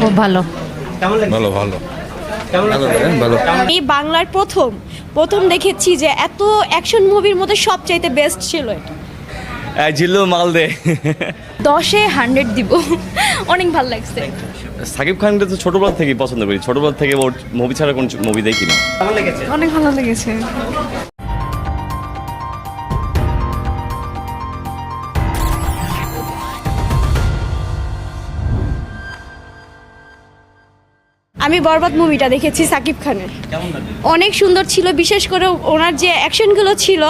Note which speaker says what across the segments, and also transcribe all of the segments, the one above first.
Speaker 1: খুব ভালো।
Speaker 2: ভালো ভালো।
Speaker 3: কেমন লাগছে?
Speaker 2: ভালো
Speaker 4: আমি বাংলার প্রথম প্রথম দেখেছি যে এত অ্যাকশন মুভির মধ্যে সবচাইতে বেস্ট ছিল এটা।
Speaker 5: জিল্লু মালদে
Speaker 6: দশে হান্ড্রেড দিব। অনেক ভালো লাগছে।
Speaker 5: সাকিব খানকে তো ছোটবেলা থেকেই পছন্দ করি। ছোটবেলা থেকে ওর মুভি ছাড়া কোন মুভি দেখি না।
Speaker 3: লেগেছে?
Speaker 6: অনেক ভালো লেগেছে।
Speaker 4: আমি বরবাদ মুভিটা দেখেছি সাকিব খানের। অনেক সুন্দর ছিল বিশেষ করে ওনার যে অ্যাকশনগুলো ছিল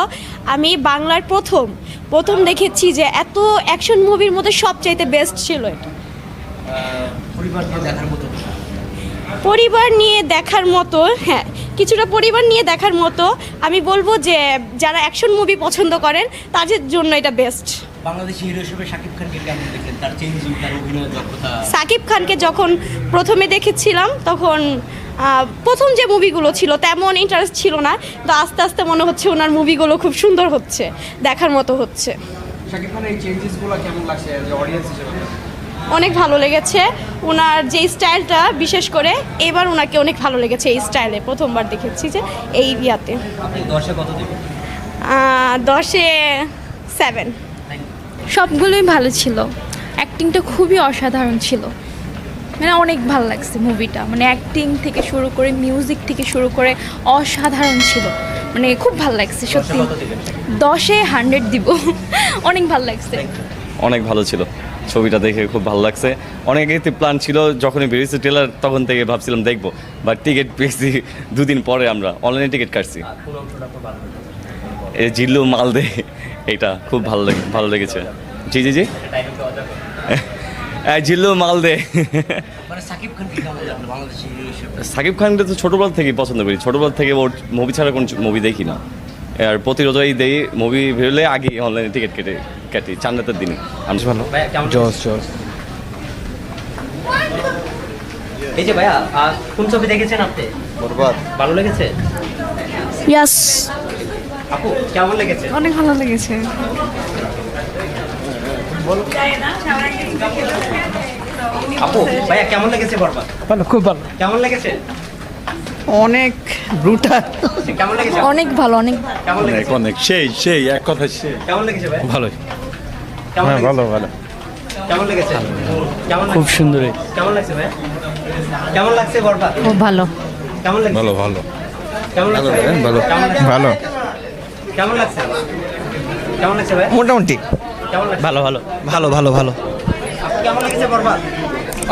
Speaker 4: আমি বাংলার প্রথম প্রথম দেখেছি যে এত অ্যাকশন মুভির মধ্যে সবচাইতে বেস্ট ছিল এটা। পরিবার নিয়ে দেখার মতো হ্যাঁ কিছুটা পরিবার নিয়ে দেখার মতো আমি বলব যে যারা অ্যাকশন মুভি পছন্দ করেন তাদের জন্য এটা বেস্ট
Speaker 3: বাংলাদেশি হিরো হিসেবে শাকিব খানকে কেমন দেখলেন? তার চেঞ্জিং তার অভিনয় দক্ষতা?
Speaker 4: সাকিব খানকে যখন প্রথমে দেখেছিলাম তখন প্রথম যে মুভিগুলো ছিল তেমন ইন্টারেস্ট ছিল না তো আস্তে আস্তে মনে হচ্ছে ওনার মুভিগুলো খুব সুন্দর হচ্ছে দেখার মতো হচ্ছে।
Speaker 7: শাকিব খানের এই চেঞ্জেসগুলো কেমন লাগছে অডিয়েন্স হিসেবে?
Speaker 4: অনেক ভালো লেগেছে। ওনার যে স্টাইলটা বিশেষ করে এবার ওনাকে অনেক ভালো লেগেছে এই স্টাইলে প্রথমবার দেখেছি যে এই ইয়াতে।
Speaker 3: দশে
Speaker 4: সেভেন
Speaker 6: সবগুলোই ভালো ছিল। অ্যাক্টিংটা খুবই অসাধারণ ছিল। মানে অনেক ভালো লাগছে মুভিটা মানে অ্যাক্টিং থেকে শুরু করে মিউজিক থেকে শুরু করে অসাধারণ ছিল। মানে খুব ভালো লাগছে সত্যি। দশে হান্ড্রেড দিব। অনেক ভালো লাগছে।
Speaker 5: অনেক ভালো ছিল। ছবিটা দেখে খুব ভালো লাগছে। অনেক আগেতে প্ল্যান ছিল যখনই বেরিয়েছে ট্রেলার তখন থেকে ভাবছিলাম দেখব। বাট টিকিট পেয়েছি দুদিন পরে আমরা। অনলাইনে টিকিট কাটছি। জিল্লু মালদে এটা খুব ভালো লাগে ভালো লেগেছে। জি জি জি। জিল্লু মালদে
Speaker 3: মানে
Speaker 5: সাকিব খানকে তো ছোটবেলা থেকেই পছন্দ করি। ছোটবেলা থেকে ওর মুভি ছাড়া কোন মুভি দেখি না। আর প্রতিরোধই দেই মুভি বেরোলে আগে অনলাইনে টিকিট কেটে কাটি চান্দাতের দিনে। আমি ভালো।
Speaker 2: জস জস
Speaker 3: এই যে ভাইয়া কোন ছবি দেখেছেন আপনি?
Speaker 2: বরবাদ।
Speaker 3: ভালো লেগেছে?
Speaker 6: ইয়াস
Speaker 3: আপু কেমন লেগেছে?
Speaker 6: অনেক ভালো লেগেছে।
Speaker 3: আপু ভাইয়া কেমন লেগেছে বরবাদ
Speaker 7: ভালো খুব ভালো।
Speaker 3: কেমন লেগেছে?
Speaker 7: অনেক ব্রুটাল
Speaker 3: কেমন লেগেছে?
Speaker 6: অনেক ভালো অনেক
Speaker 3: কেমন লেগেছে?
Speaker 2: অনেক। সেই সেই এক কথা সেই
Speaker 3: কেমন লেগেছে ভাই
Speaker 2: ভালোই। হ্যাঁ ভালো ভালো।
Speaker 3: কেমন লেগেছে? কেমন
Speaker 7: খুব? সুন্দর।
Speaker 3: কেমন লাগছে ভাই কেমন লাগছে বরবাদ
Speaker 1: খুব ভালো।
Speaker 3: কেমন লাগছে?
Speaker 2: ভালো ভালো।
Speaker 3: কেমন লাগছে?
Speaker 2: ভালো। ভালো।
Speaker 3: কেমন লাগছে? কেমন লাগছে ভাই?
Speaker 7: মোটামুটি।
Speaker 3: কেমন লাগছে?
Speaker 7: ভালো ভালো। ভালো ভালো ভালো।
Speaker 3: কেমন লেগেছে বরবাদ?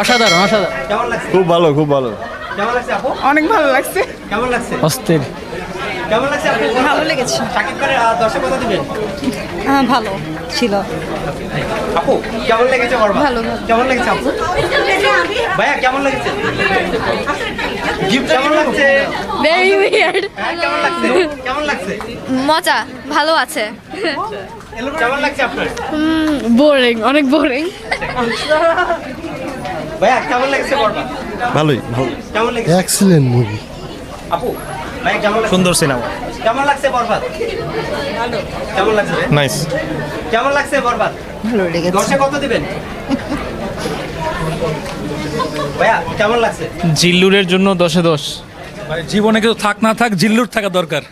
Speaker 7: অসাধারণ অসাধারণ।
Speaker 3: কেমন লাগছে?
Speaker 2: খুব ভালো খুব ভালো।
Speaker 3: কেমন লাগছে আপু?
Speaker 6: অনেক ভালো লাগছে।
Speaker 3: কেমন লাগছে?
Speaker 7: অস্থির।
Speaker 3: কেমন লাগছে আপু?
Speaker 6: ভালো লেগেছে।
Speaker 3: সাকিব খানের আহ, দর্শক কথা দিবেন?
Speaker 6: হ্যাঁ ভালো ছিল।
Speaker 3: আপু কেমন লেগেছে বরবাদ?
Speaker 6: ভালো।
Speaker 3: কেমন লেগেছে আপু? ভাইয়া কেমন লেগেছে? হ্যাঁ, কেমন লাগছে?
Speaker 6: মজা ভালো আছে।
Speaker 3: কেমন
Speaker 6: বোরিং অনেক বোরিং
Speaker 3: ভাইয়া কেমন লাগছে বরবাদ
Speaker 2: ভালোই ভালো।
Speaker 3: কেমন লেগেছে?
Speaker 2: এক্সিলেন্ট মুভি
Speaker 3: আপু
Speaker 7: সুন্দর সিনেমা
Speaker 3: কেমন লাগছে বরবাদ কেমন লাগছে
Speaker 2: নাইস
Speaker 3: কেমন লাগছে বরবাদ
Speaker 6: ভালো লেগেছে।
Speaker 3: কত দিবেন? ভাইয়া কেমন লাগছে?
Speaker 7: জিল্লুরের জন্য দশে দশ।
Speaker 8: জীবনে কেউ থাক না থাক জিল্লুর থাকা দরকার।